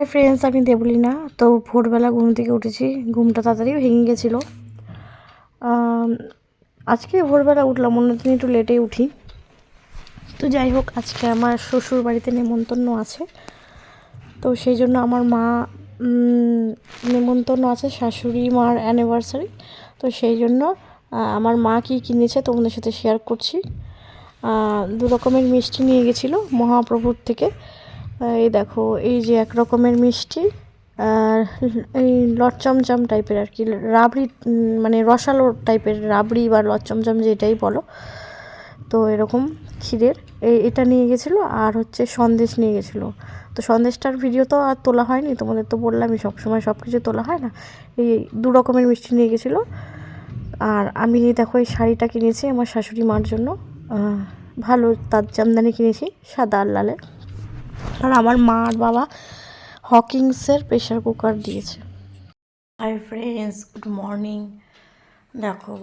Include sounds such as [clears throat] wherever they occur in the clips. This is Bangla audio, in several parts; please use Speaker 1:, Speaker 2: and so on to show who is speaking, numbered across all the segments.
Speaker 1: ফ্রেন্ডস আমি দেবলিনা। তো ভোরবেলা ঘুম থেকে উঠেছি। ঘুমটা তাড়াতাড়ি ভেঙে গেছিল। আজকে ভোরবেলা উঠলাম, অন্যদিন একটু লেটেই উঠি। তো যাই হোক, আজকে আমার শ্বশুর বাড়িতে নেমন্তন্ন আছে। তো সেই জন্য আমার মা নেমন্তন্ন আছে, শাশুড়ি মার অ্যানিভার্সারি তো সেই জন্য আমার মা কী কিনেছে তোমাদের সাথে শেয়ার করছি। দু রকমের মিষ্টি নিয়ে গেছিল মহাপ্রভুর থেকে। এই দেখো, এই যে এক রকমের মিষ্টি আর এই লটচমচম টাইপের আর কি, রাবড়ি মানে রসালো টাইপের রাবড়ি বা লটচমচম যেটাই বলো। তো এরকম ক্ষীরের, এই এটা নিয়ে গেছিল আর হচ্ছে সন্দেশ নিয়ে গেছিল। তো সন্দেশটার ভিডিও তো আর তোলা হয়নি, তোমাদের তো বললামই সবসময় সব কিছু তোলা হয় না। এই দু রকমের মিষ্টি নিয়ে গেছিল। আর আমি দেখো এই শাড়িটা কিনেছি আমার শাশুড়ি মার জন্য। ভালো তার জামদানি কিনেছি, সাদা আর লালে আর আমার মা আর বাবা হকিংসের প্রেশার কুকার দিয়েছে। হাই ফ্রেন্ডস গুড মর্নিং দেখো,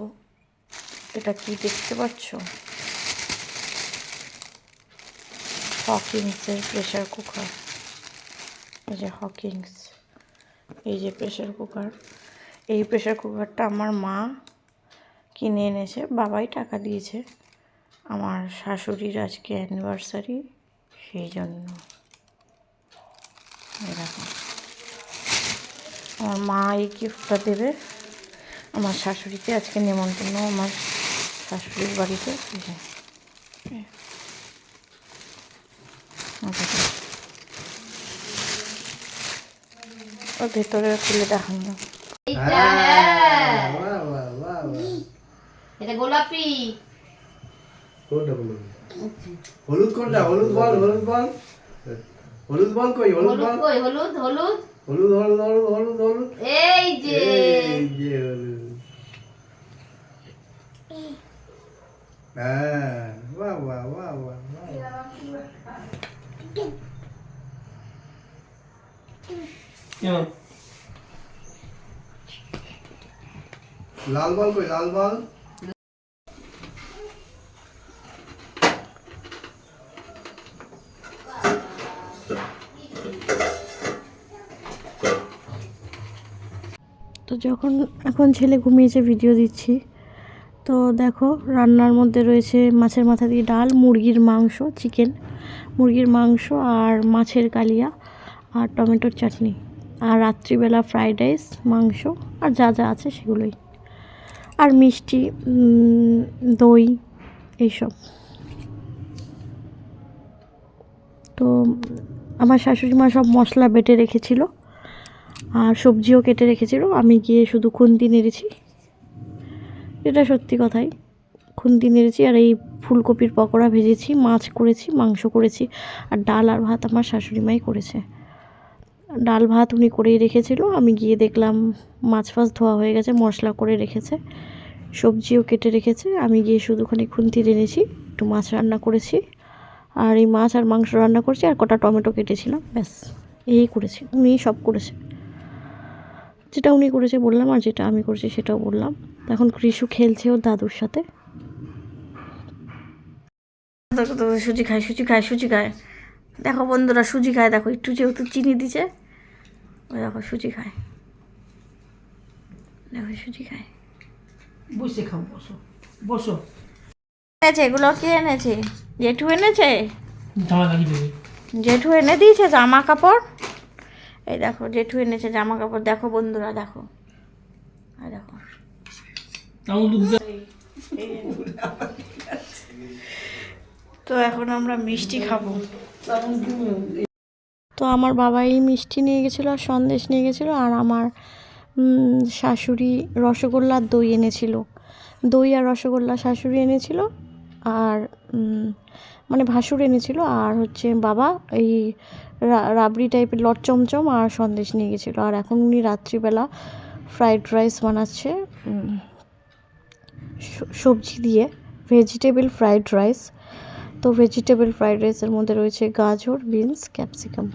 Speaker 1: এটা কি দেখতে পাচ্ছ? হকিংসের প্রেশার কুকার এই যে হকিংস, এই যে প্রেশার কুকার এই প্রেশার কুকারটা আমার মা কিনে এনেছে, বাবাই টাকা দিয়েছে। আমার শাশুড়ির আজকে অ্যানিভার্সারি সেই জন্য। দেখো। আমার মা এই গিফটটা দেবে আমার শাশুড়িকে আজকে নেমন্তন্ন আমার শাশুড়ির বাড়িতে। ওর ভেতরে খুলে দেখানো
Speaker 2: হ্যাঁ
Speaker 3: বাহ।
Speaker 2: এটা গোলাপি।
Speaker 3: কোনটা হলুদ হলুদ কোনটা? হলুদ বল হলুদ বল। হলুদ বল কই? হলুদ
Speaker 2: হলুদ
Speaker 3: বল?
Speaker 2: কই? হলুদ হলুদ।
Speaker 3: হলুদ হলুদ হলুদ হলুদ হলুদ।
Speaker 2: এই যে।
Speaker 3: এই যে হলুদ। হ্যাঁ বাহ বাহ বাহ বাহ বাহ। লাল বল কই? লাল বল?
Speaker 1: তো যখন এখন ছেলে ঘুমিয়েছে ভিডিও দিচ্ছি। তো দেখো, রান্নার মধ্যে রয়েছে মাছের মাথা দিয়ে ডাল, মুরগির মাংস চিকেন মুরগির মাংস আর মাছের কালিয়া আর টমেটোর চাটনি। আর রাত্রিবেলা ফ্রাইড রাইস মাংস আর যা যা আছে সেগুলোই। আর মিষ্টি দই, এইসব। তো আমার শাশুড়ি মা সব মশলা বেটে রেখেছিল। আর সবজিও কেটে রেখেছিল। আমি গিয়ে শুধু খুন্তি নেড়েছি। এটা সত্যি কথাই। খুন্তি নেড়েছি আর এই ফুলকপির পকোড়া ভেজেছি, মাছ করেছি, মাংস করেছি আর ডাল আর ভাত আমার শাশুড়ি মাই করেছে। ডাল ভাত উনি করেই রেখেছিল। আমি গিয়ে দেখলাম মাছ ফাছ ধোয়া হয়ে গেছে, মশলা করে রেখেছে, সবজিও কেটে রেখেছে। আমি গিয়ে শুধুখানি খুন্তি এনেছি একটু মাছ রান্না করেছি আর এই মাছ আর মাংস রান্না করেছি আর কটা টমেটো কেটেছিলাম, ব্যাস, এই করেছি, উনিই সব করেছে। যেটা উনি করেছে বললাম আর যেটা আমি করেছি সেটাও বললাম। এখন কৃষু খেলছে ওর দাদুর সাথে। সুজি খায় সুজি খায় সুজি খায়। দেখো বন্ধুরা সুজি খায় দেখো একটু যেহেতু চিনি দিছে ওই দেখো সুজি খায়। দেখো সুজি খায়।
Speaker 4: বসে খাও বসো বসো।
Speaker 1: এনেছে এগুলো কে এনেছে? জেঠু এনেছে? জেঠু এনে দিয়েছে জামা কাপড়? এই দেখো, জেঠু এনেছে জামা কাপড় দেখো বন্ধুরা, দেখো। দেখো। তো এখন আমরা মিষ্টি খাব। তো আমার বাবাই মিষ্টি নিয়ে গেছিল, আর সন্দেশ নিয়ে গেছিল, আর আমার শাশুড়ি রসগোল্লা আর দই এনেছিল। দই আর রসগোল্লা শাশুড়ি এনেছিল। আর মানে ভাসুর এনেছিল আর হচ্ছে বাবা এই রাবড়ি টাইপের লট চমচম আর সন্দেশ নিয়ে গেছিল। আর এখন উনি রাত্রিবেলা ফ্রাইড রাইস বানাচ্ছে সবজি দিয়ে ভেজিটেবল ফ্রাইড রাইস তো ভেজিটেবল ফ্রাইড রাইসের মধ্যে রয়েছে গাজর বিনস ক্যাপসিকাম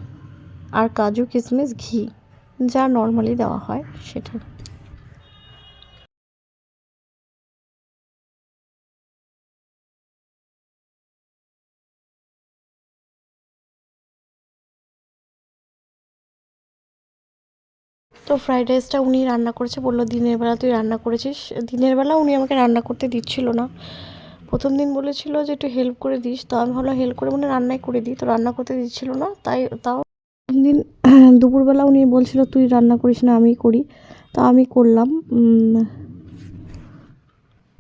Speaker 1: আর কাজু কিশমিশ ঘি, যা নর্মালি দেওয়া হয় সেটা তো ফ্রাইড রাইসটা উনি রান্না করেছে, বলল, দিনের বেলা তুই রান্না করেছিস? দিনের বেলা উনি আমাকে রান্না করতে দিচ্ছিল না। প্রথম দিন বলেছিল যে, একটু হেল্প করে দিস। তো আমি ভাবলাম হেল্প করে মানে রান্নাই করে দিই। তো রান্না করতে দিচ্ছিল না, তাই তাও দিন [clears throat] দুপুরবেলা উনি বলছিল, তুই রান্না করিস না, আমি করি। তা আমি করলাম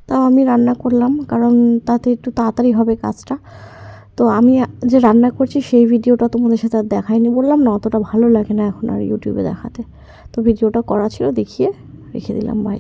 Speaker 1: তাও আমি রান্না করলাম, কারণ তাতে একটু তাড়াতাড়ি হবে কাজটা। তো আমি যে রান্না করছি সেই ভিডিওটা তোমাদের সাথে আর দেখাইনি, বললাম না, অতটা ভালো লাগে না এখন আর ইউটিউবে দেখাতে। তো ভিডিওটা করা ছিল, দেখিয়ে রেখে দিলাম ভাই